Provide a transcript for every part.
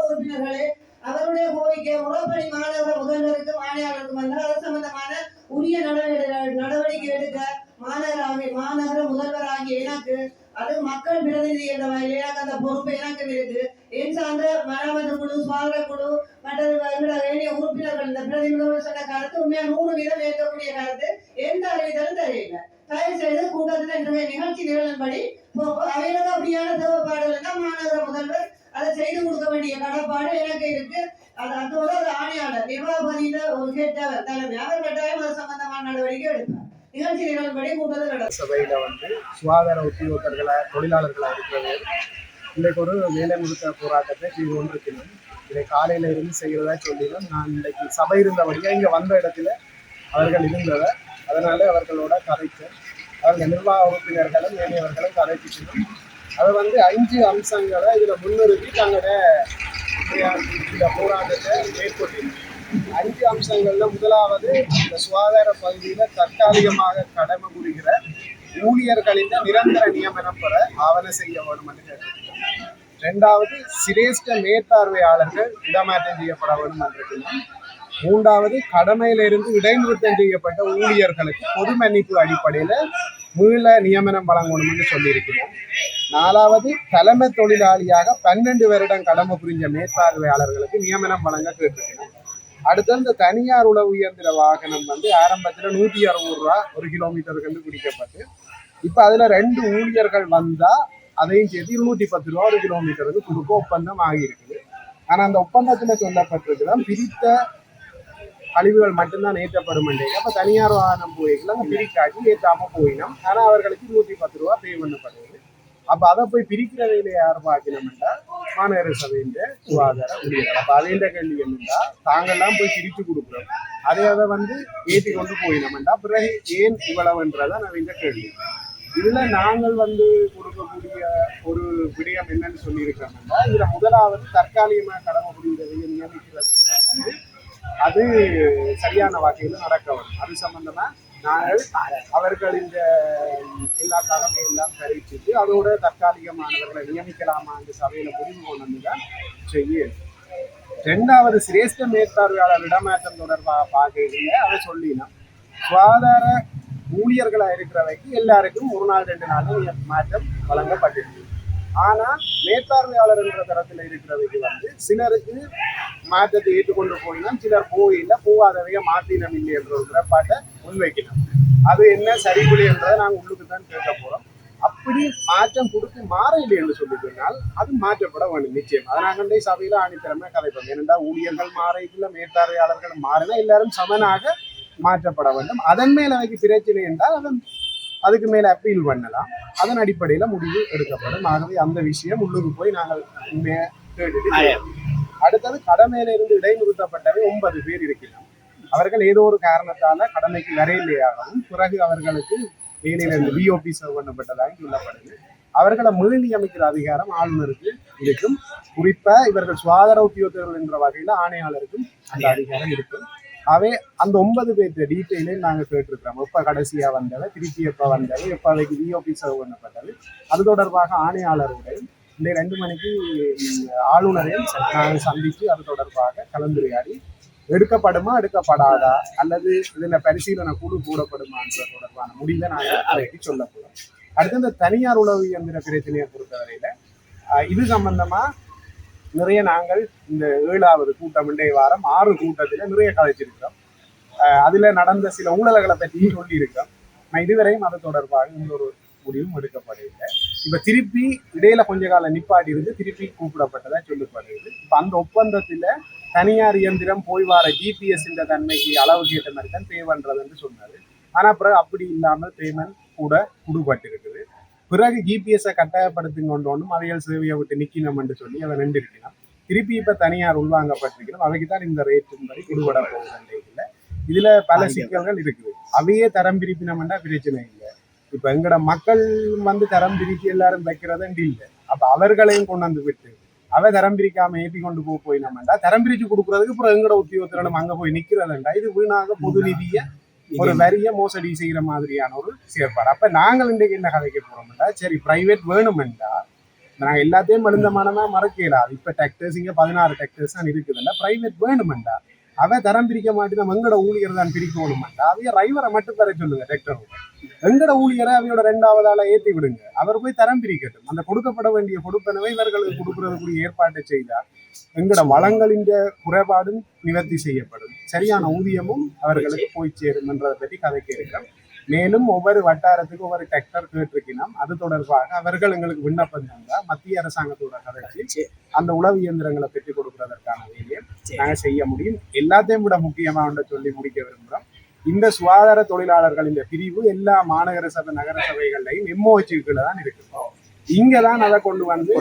உறுப்பினர்களே அவருடைய கோரிக்கை முறைப்படி மாநகர முதல்வருக்கு ஆணையாளருக்கும் வந்து அது சம்பந்தமான உரிய நடவடிக்கை நடவடிக்கை எடுக்க மாநகர மாநகர முதல்வர் ஆகிய எனக்கு அது மக்கள் பிரதிநிதி என்ற வகையில் எனக்கு அந்த பொறுப்பு எனக்கு இருக்கு என் சார்ந்த மராமத்து குழு சுவாகர குழு மற்றது வேண்டிய உறுப்பினர்கள் இந்த பிரதிநிதிகள் சொன்ன கருத்து உண்மையா நூறு வீதம் ஏற்கக்கூடிய கருத்து. எந்த அறிவித்தாலும் தெரியல. தயவு செய்து கூட்டத்தில் இன்றைய நிகழ்ச்சி நிகழ்ந்தபடி அவைகளுக்கு அப்படியான தேவைப்பாடுகள்னா மாநகர முதல்வர் அதை செய்து கொடுக்க வேண்டிய கடப்பாடு எனக்கு இருக்கு. அது அதோட ஒரு ஆணையாளர் நிர்வாகபதியில ஒரு கேட்டவர் தலைமை. அவர் கட்டாயம் அது சம்பந்தமான நடவடிக்கை எடுப்பார். சபையில் சபையில வந்து சுகாதார உத்தியோகத்தர்களா தொழிலாளர்களா இருக்கிறவர் இன்றைக்கு ஒரு வேலை நிறுத்த போராட்டத்தை இது ஒன்றுக்கணும் இதை காலையில இருந்து செய்கிறதா சொல்லிடும் நான் இன்றைக்கு சபை இருந்தபடியா இங்க வந்த இடத்துல அவர்கள் இருந்தவர் அதனால அவர்களோட கதைச்சேன் அவர்கள் நிர்வாக உறுப்பினர்களும் ஏனையவர்களும் கதைச்சிக்கணும் அதை வந்து அஞ்சு அம்சங்களை இதுல முன்னிறுத்தி தங்களோட இந்த போராட்டத்தை மேற்கொண்டிருக்கோம் அஞ்சு அம்சங்கள்ல முதலாவது இந்த சுகாதார பகுதியில தற்காலிகமாக கடமை புரிகிற ஊழியர்களின் நிரந்தர நியமனம் பெற ஆவண செய்ய வேண்டும் என்று கேட்டிருக்கிறோம் ரெண்டாவது சிரேஷ்ட மேற்பார்வையாளர்கள் இடமாற்றம் செய்யப்பட வேண்டும் என்று மூன்றாவது கடமையிலிருந்து இடைநிறுத்தம் செய்யப்பட்ட ஊழியர்களுக்கு பொது மன்னிப்பு அடிப்படையில மீள நியமனம் வழங்கணும் என்று சொல்லியிருக்கிறோம். நாலாவது தலைமை தொழிலாளியாக பன்னெண்டு வருடம் கடமை புரிஞ்ச மேற்பார்வையாளர்களுக்கு நியமனம் வழங்க கேட்டிருக்கிறோம். அடுத்து இந்த தனியார் உழவு இயந்திர வாகனம் வந்து ஆரம்பத்துல நூத்தி அறுபது ரூபா ஒரு கிலோமீட்டருக்கு பிடிக்கப்பட்டு இப்ப அதுல ரெண்டு ஊழியர்கள் வந்தா அதையும் சேர்த்து இருநூத்தி பத்து ரூபா ஒரு கிலோமீட்டருக்கு கொடுக்க ஒப்பந்தம் ஆகியிருக்குது. ஆனா அந்த ஒப்பந்தத்துல சொல்லப்பட்டிருக்குதான் பிரித்த கழிவுகள் மட்டும்தான் ஏற்றப்படும் அப்ப தனியார் வாகனம் போய்க்கலாம் பிரிக்காட்டி ஏற்றாம போயினோம். ஆனா அவர்களுக்கு நூத்தி பத்து ரூபா பே பண்ணப்படுது. அப்ப அதை போய் பிரிக்கிற வேலையை யார் பார்க்கணும்னா மாநகர சபையின் சுகாதார ஊழியர்கள். அப்ப அதே கேள்வி என்னன்னா தாங்கெல்லாம் போய் பிரித்து கொடுக்குறோம். அதை அதை வந்து ஏற்றி கொண்டு போயினோம்டா பிறகு ஏன் இவ்வளவுன்றதான் நான் இந்த கேள்வி. இதுல நாங்கள் வந்து கொடுக்கக்கூடிய ஒரு விடயம் என்னன்னு சொல்லியிருக்கோம்னா இதுல முதலாவது தற்காலிகமாக கடமை புரிந்ததை நியமிக்கிறது வந்து அது சரியான வகையில் நடக்க வரும் அது சம்பந்தமா நாங்கள் அவர்கள் இந்த எல்லா கடமையும் எல்லாம் தெரிவிச்சுட்டு அதோட தற்காலிகமானவர்களை நியமிக்கலாமா அந்த சபையில முடிவு கொண்டு தான் செய்ய ரெண்டாவது சிரேஷ்ட மேற்பார்வையாளர் இடமாற்றம் தொடர்பாக பார்க்கையில அதை சொல்லினோம். சுகாதார ஊழியர்களா இருக்கிறவைக்கு எல்லாருக்கும் ஒரு நாள் ரெண்டு நாளும் மாற்றம் வழங்கப்பட்டிருக்கு. ஆனா மேற்பார்வையாளர் என்ற தரத்துல இருக்கிறவைக்கு வந்து சிலருக்கு மாற்றத்தை ஏற்றுக்கொண்டு போயினோம் சிலர் போயில போகாதவைய மாற்றினம் இல்லை என்ற ஒரு நிலப்பாட்டை முன்வைக்கணும் அது என்ன சரிபுலி என்றதை நாங்கள் உள்ளுக்கு தான் கேட்க போறோம். அப்படி மாற்றம் கொடுத்து மாற இல்லை என்று சொல்லி சொன்னால் அது மாற்றப்பட வேண்டும் நிச்சயம். அதை நாங்கள் சபையில ஆணித்தரமே கதைப்போம் ஏனென்றால் ஊழியர்கள் மாறைக்குள்ள மேற்பார்வையாளர்கள் மாறினா எல்லாரும் சமனாக மாற்றப்பட வேண்டும். அதன் மேல் அவைக்கு பிரச்சனை என்றால் அதன் அதுக்கு மேல அப்பீல் பண்ணலாம். அதன் அடிப்படையில முடிவு எடுக்கப்படும். ஆகவே அந்த விஷயம் உள்ளுக்கு போய் நாங்கள். அடுத்தது கடமையில இருந்து இடைநிறுத்தப்பட்டவை ஒன்பது பேர் இருக்கிறோம் அவர்கள் ஏதோ ஒரு காரணத்தால கடமைக்கு வரையிலேயாகவும் பிறகு அவர்களுக்கு வேலையில இருந்து பிஓபி சர்வ் பண்ணப்பட்டதாக சொல்லப்படுது. அவர்களை மீள் நியமிக்கிற அதிகாரம் ஆளுநருக்கு இருக்கும். குறிப்பா இவர்கள் சுகாதார உத்தியோகத்தர்கள் என்ற வகையில ஆணையாளருக்கும் அந்த அதிகாரம் இருக்கும். அவே அந்த ஒன்பது பேர்த்த டீட்டெயிலே நாங்க கேட்டிருக்கிறோம். எப்ப கடைசியா வந்தது திருப்பி எப்ப வந்தது எப்ப அதுக்கு விஓபி சர்வ் பண்ணப்பட்டது. அது தொடர்பாக ஆணையாளர்களையும் இந்த ரெண்டு மணிக்கு ஆளுநரையும் நாங்கள் சந்தித்து அது தொடர்பாக கலந்துரையாடி எடுக்கப்படுமா எடுக்கப்படாதா அல்லது இதில் பரிசீலனை குழு கூடப்படுமான்ற தொடர்பான முடிவை நாங்கள் அதைக்கு சொல்ல அடுத்து இந்த தனியார் உளவு இயந்திர பிரச்சனையை பொறுத்தவரையில இது சம்பந்தமா நிறைய நாங்கள் இந்த ஏழாவது கூட்டம் இன்றைய வாரம் ஆறு கூட்டத்தில் நிறைய கதைச்சிருக்கிறோம் அதில் நடந்த சில ஊழல்களை பற்றியும் சொல்லியிருக்கிறோம். நான் இதுவரையும் அது தொடர்பாக இன்னொரு முடிவும் எடுக்கப்படவில்லை. இப்போ திருப்பி இடையில கொஞ்ச காலம் நிப்பாட்டி இருந்து திருப்பி கூப்பிடப்பட்டதாக சொல்லப்படுகிறது. இப்போ அந்த ஒப்பந்தத்தில் தனியார் இயந்திரம் போய் வர ஜிபிஎஸ் இந்த தன்மைக்கு அளவு கேட்ட மாதிரி தான் பே பண்ணுறதுன்னு என்று ஆனால் அப்புறம் அப்படி இல்லாமல் பேமெண்ட் கூட கொடுபட்டிருக்குது பிறகு ஜிபிஎஸ்ஸை கட்டாயப்படுத்தி கொண்டோனும் அவைகள் சேவையை விட்டு நிக்கணும் என்று சொல்லி அதை நின்று திருப்பி இப்ப தனியார் உள்வாங்கப்பட்டிருக்கணும் அவைக்கு தான் இந்த ரேட்டின் படி கொடுபட போகுது இல்லை. இதுல பல சிக்கல்கள் இருக்குது. அவையே தரம் பிரிப்பினம்னா பிரச்சனை இல்லை. இப்ப எங்கட மக்கள் வந்து தரம் பிரிச்சு எல்லாரும் வைக்கிறதும் இல்ல அப்ப அவர்களையும் கொண்டு வந்து விட்டு அவ தரம் பிரிக்காம ஏத்தி கொண்டு போய் நம்மண்டா தரம் பிரிச்சு கொடுக்கறதுக்கு அப்புறம் எங்கட உத்தியோகத்திலும் அங்க போய் நிக்கிறதுண்டா. இது வீணாக பொது நிதிய ஒரு வரிய மோசடி செய்யற மாதிரியான ஒரு செயற்பாடு. அப்ப நாங்கள் இன்றைக்கு என்ன கதைக்க போறோம்டா சரி பிரைவேட் வேணுமெண்டா நாங்க எல்லாத்தையும் மழுந்தமானமா மறக்க இயலாது இப்ப டெக்டர்ஸ் இங்க பதினாறு டெக்டர்ஸ் தான் இருக்குதுல்ல பிரைவேட் வேணுமெண்டா அவன் தரம் பிரிக்க மாட்டேன் எங்கட ஊழியர் தான் பிரிக்கணுமெண்டா அவைய டிரைவரை மட்டும் தர சொல்லுங்க டெக்டர் எங்கட ஊழியரை அவையோட ரெண்டாவது ஆளை ஏற்றி விடுங்க. அவர் போய் தரம் பிரிக்கட்டும். அந்த கொடுக்கப்பட வேண்டிய கொடுப்பனவை இவர்களுக்கு கொடுக்கறதுக்குரிய ஏற்பாட்டை செய்தால் எங்கட வளங்களின் குறைபாடும் நிவர்த்தி செய்யப்படும். சரியான ஊதியமும் அவர்களுக்கு போய் சேரும் என்றதை பற்றி கதைக்கு இருக்கிறோம் மேலும் ஒவ்வொரு வட்டாரத்துக்கு ஒவ்வொரு டெக்டர் கேட்டிருக்கணும் அது தொடர்பாக அவர்கள் எங்களுக்கு விண்ணப்பம் தந்தா மத்திய அரசாங்கத்தோட கதைச்சு அந்த உளவு இயந்திரங்களை பெற்றுக் கொடுக்கறதற்கான வேலையை நாங்கள் செய்ய முடியும். எல்லாத்தையும் விட முக்கியமாக சொல்லி முடிக்க விரும்புகிறோம். இந்த சுகாதார தொழிலாளர்கள் இந்த பிரிவு எல்லா மாநகர சபை நகர சபைகள்லையும் எம்ஓஹெச்சுக்குள்ள தான் இருக்கு. இங்க தான் அதை கொண்டு வந்து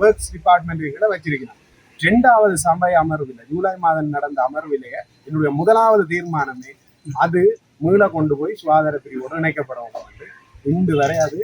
ஒர்க்ஸ் டிபார்ட்மெண்ட்டுகளை வச்சிருக்கணும் ரெண்டாவது சபை அமர்வில் ஜூலை மாதம் நடந்த அமர்விலேயே என்னுடைய முதலாவது தீர்மானமே அது மீள கொண்டு போய் சுகாதார பிரிவோடு இணைக்கப்படவும் வந்து இன்று வரை அது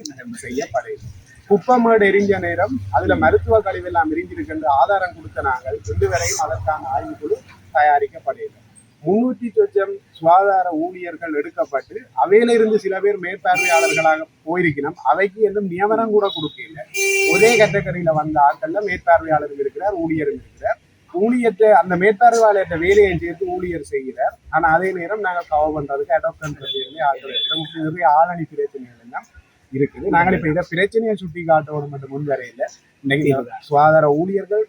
செய்யப்படையது குப்பமேடு எரிஞ்ச நேரம் அதுல மருத்துவ கழிவெல்லாம் எரிஞ்சிருக்கின்ற ஆதாரம் கொடுத்த நாங்கள் இன்று வரையும் அதற்கான ஆய்வுக்குழு தயாரிக்கப்படையது முன்னூற்றி சொச்சம் சுகாதார ஊழியர்கள் எடுக்கப்பட்டு அவையிலிருந்து சில பேர் மேற்பார்வையாளர்களாக போயிருக்கணும் அவைக்கு இன்னும் நியமனம் கூட கொடுக்கல ஒரே கேட்டகரியில வந்த ஆட்கள்ல மேற்பார்வையாளர் இருக்கிறார் ஊழியர் இருக்கிறார். ஊழியத்தை அந்த மேற்பார்வையாளர்கிட்ட வேலையை சேர்த்து ஊழியர் செய்கிறார். ஆனா அதே நேரம் நாங்க கவர் பண்றதுக்கு அடாப்ட் பண்ற பேர்லயே ஆட்கள் இருக்கிறோம் நிறைய ஆளணி பிரச்சனைகள் எல்லாம் இருக்குது. நாங்கள் இப்ப இதை பிரச்சனையை சுட்டி காட்டணும் மட்டும் முன்வரையில இன்னைக்கு சுகாதார ஊழியர்கள்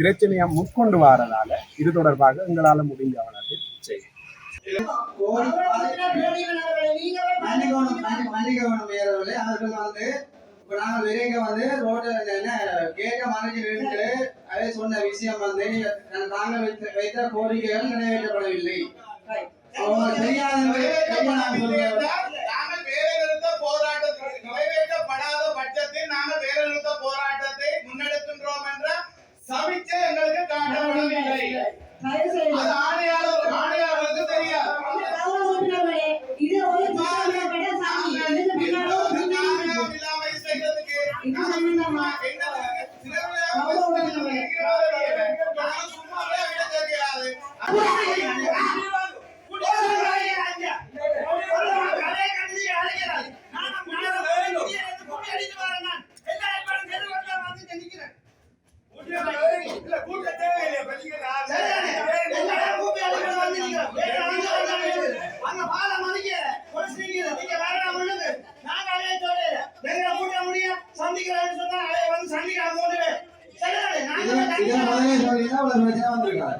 பிரச்சனையை முற்கொண்டு வரதால இது தொடர்பாக எங்களால முடிஞ்ச அவனது செய்யும் உறுப்பினர் பிரதீபன் அவர்கள் வந்து இப்ப நாங்க விரைங்க வந்து ரோடு என்ன கேட்க மறைஞ்சு நின்று அதை சொன்ன விஷயம் வந்து நாங்கள் வைத்த வைத்த கோரிக்கைகள் நிறைவேற்றப்படவில்லை அவங்க தெரியாத செய்து அது ஆணையாளர் ஆணையாளருக்கு தெரியாது. இது ஒரு. இதுக்கு பின்னாடி இல்லாமல் செய்யறதுக்கு இதை முதல்ல சொல்லியிருந்தா இவ்வளவு பிரச்சனை வந்திருக்காது.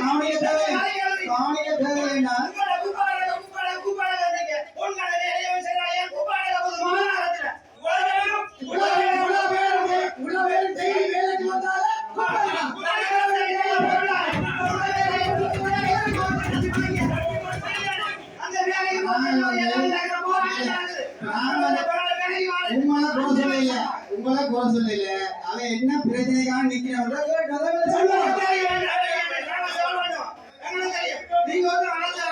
கவனிக்க தேவை- கவனிக்க தேவைன்னா உங்களை குறை சொல்லல என்ன பிரச்சனைக்காக நிக்கிறான் நீங்க வந்து